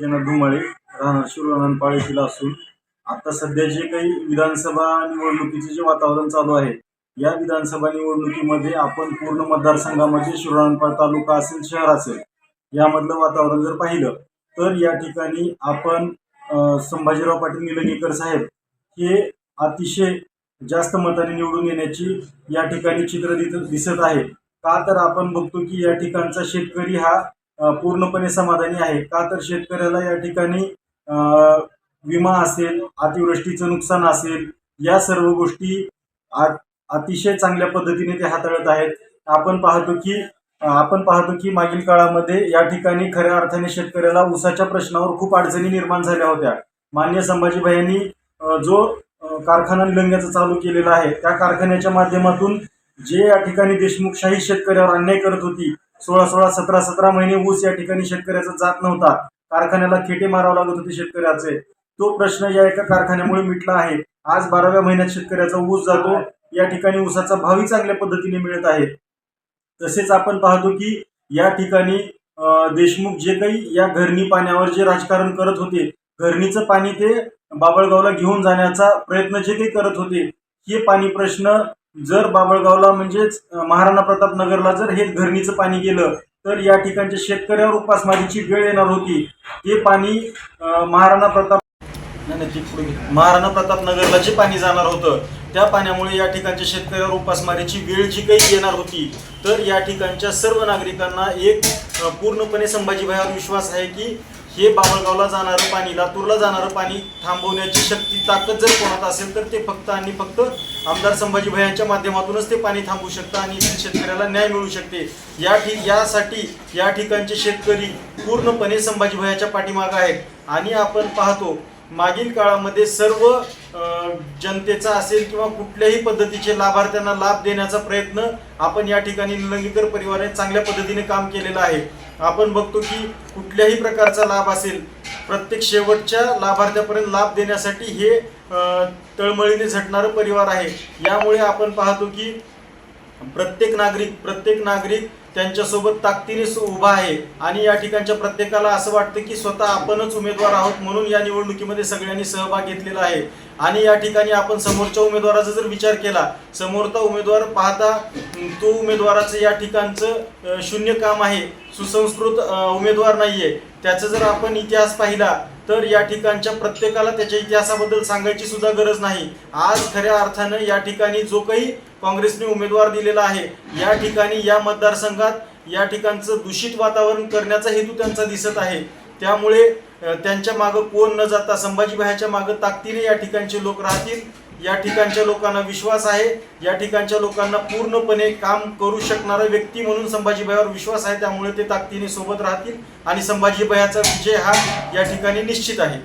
एकनाथ धुमाळे राहणार शिरोळानंद येथील असून आता सध्या जे काही विधानसभा निवडणुकीचे जे वातावरण चालू आहे या विधानसभा निवडणुकीमध्ये आपण पूर्ण मतदारसंघामध्ये शिरोळानपाळ तालुका असेल शहर असेल यामधलं वातावरण जर पाहिलं तर या ठिकाणी आपण संभाजीराव पाटील निलंगेकर साहेब हे अतिशय जास्त मताने निवडून येण्याची या ठिकाणी चित्र दिसत आहे. का तर आपण बघतो की या ठिकाणचा शेतकरी हा पूर्णपणे समाधानी आहे. का तर शेतकऱ्याला या ठिकाणी विमा असेल अतिवृष्टीचं नुकसान असेल या सर्व गोष्टी आ- अतिशय चांगल्या पद्धतीने ते हाताळत आहेत. आपण पाहतो की आपण पाहतो की मागील काळामध्ये या ठिकाणी खऱ्या अर्थाने शेतकऱ्याला ऊसाच्या प्रश्नावर खूप अडचणी निर्माण झाल्या होत्या. मान्य संभाजीभाईंनी जो कारखाना निलंग्याचा चालू केलेला आहे त्या कारखान्याच्या माध्यमातून जे या ठिकाणी देशमुखशाही शेतकऱ्यावर अन्याय करत होती सोळा सोळा सतरा सतरा महिने ऊस या ठिकाणी शेतकऱ्याचा जात नव्हता. कारखान्याला खेटे मारावं लागत होते शेतकऱ्याचे. तो प्रश्न या एका कारखान्यामुळे मिटला आहे. आज बाराव्या महिन्यात शेतकऱ्याचा ऊस जातो. या ठिकाणी ऊसाचा भावही चांगल्या पद्धतीने मिळत आहे. तसेच आपण पाहतो की या ठिकाणी देशमुख जे काही या घरणी पाण्यावर जे राजकारण करत होते घरणीचं पाणी ते बाबळगावला घेऊन जाण्याचा प्रयत्न जे काही करत होते हे पाणी प्रश्न जर बाबळगावला म्हणजेच महाराणा प्रताप नगरला जर हे घरणीचं पाणी गेलं तर या ठिकाणच्या शेतकऱ्यावर उपासमारीची वेळ येणार होती. ते पाणी महाराणा प्रताप महाराणा प्रताप नगरला जे पाणी जाणार होतं. त्या पाण्यामुळे या ठिकाणच्या शेतकऱ्यावर उपासमारीची वेळ जी काही येणार होती तर या ठिकाणच्या सर्व नागरिकांना एक पूर्णपणे संभाजीभाईवर विश्वास आहे की हे बाबळगावला जाणारं पाणी लातूरला जाणारं पाणी थांबवण्याची शक्ती ताकद जर कोणात असेल तर ते फक्त आणि फक्त आमदार संभाजीभाईंच्या माध्यमातूनच ते पाणी थांबवू शकतं आणि शेतकऱ्याला न्याय मिळू शकते. या ठि यासाठी या ठिकाणचे शेतकरी पूर्णपणे संभाजीभाईच्या पाठीमागं आहेत. आणि आपण पाहतो मागील काळामध्ये सर्व जनतेचा असेल किंवा कुठल्याही पद्धतीचे लाभार्थ्यांना लाभ देण्याचा प्रयत्न आपण या ठिकाणी निलंगेकर परिवाराने चांगल्या पद्धतीने काम केलेलं आहे. आपण बघतो की कुठल्याही प्रकारचा लाभ असेल प्रत्येक शेवटच्या लाभार्थ्यापर्यंत लाभ देण्यासाठी हे तळमळीने झटणारं परिवार आहे. यामुळे आपण पाहतो की प्रत्येक नागरिक प्रत्येक नागरिक त्यांच्यासोबत ताकदीने उभा आहे. आणि या ठिकाणच्या प्रत्येकाला असं वाटतं की स्वतः आपणच उमेदवार आहोत म्हणून या निवडणुकीमध्ये सगळ्यांनी सहभाग घेतलेला आहे. आणि या ठिकाणी आपण समोरच्या उमेदवाराचा जर विचार केला समोरचा उमेदवार पाहता तो उमेदवाराचं या ठिकाणचं शून्य काम आहे. सुसंस्कृत उमेदवार नाही आहे त्याचा जर आपण इतिहास पाहिला तर या ठिकाणच्या प्रत्येकाला त्याच्या इतिहासाबद्दल सांगायची सुद्धा गरज नाही. आज खऱ्या अर्थानं या ठिकाणी जो काही काँग्रेसने उमेदवार दिलेला आहे या ठिकाणी या मतदारसंघात या ठिकाणचं दूषित वातावरण करण्याचा हेतू त्यांचा दिसत आहे. त्यामुळे त्यांच्या मागं कोण न जाता संभाजीबाईच्या मागं ताकदीने या ठिकाणचे लोक राहतील. या ठिकाणच्या लोकांना विश्वास आहे. या ठिकाणच्या लोकांना पूर्णपणे काम करू शकणारा व्यक्ती म्हणून संभाजीबाईवर विश्वास आहे. त्यामुळे ते ताकदीने सोबत राहतील आणि संभाजीबाईचा विजय हा या ठिकाणी निश्चित आहे.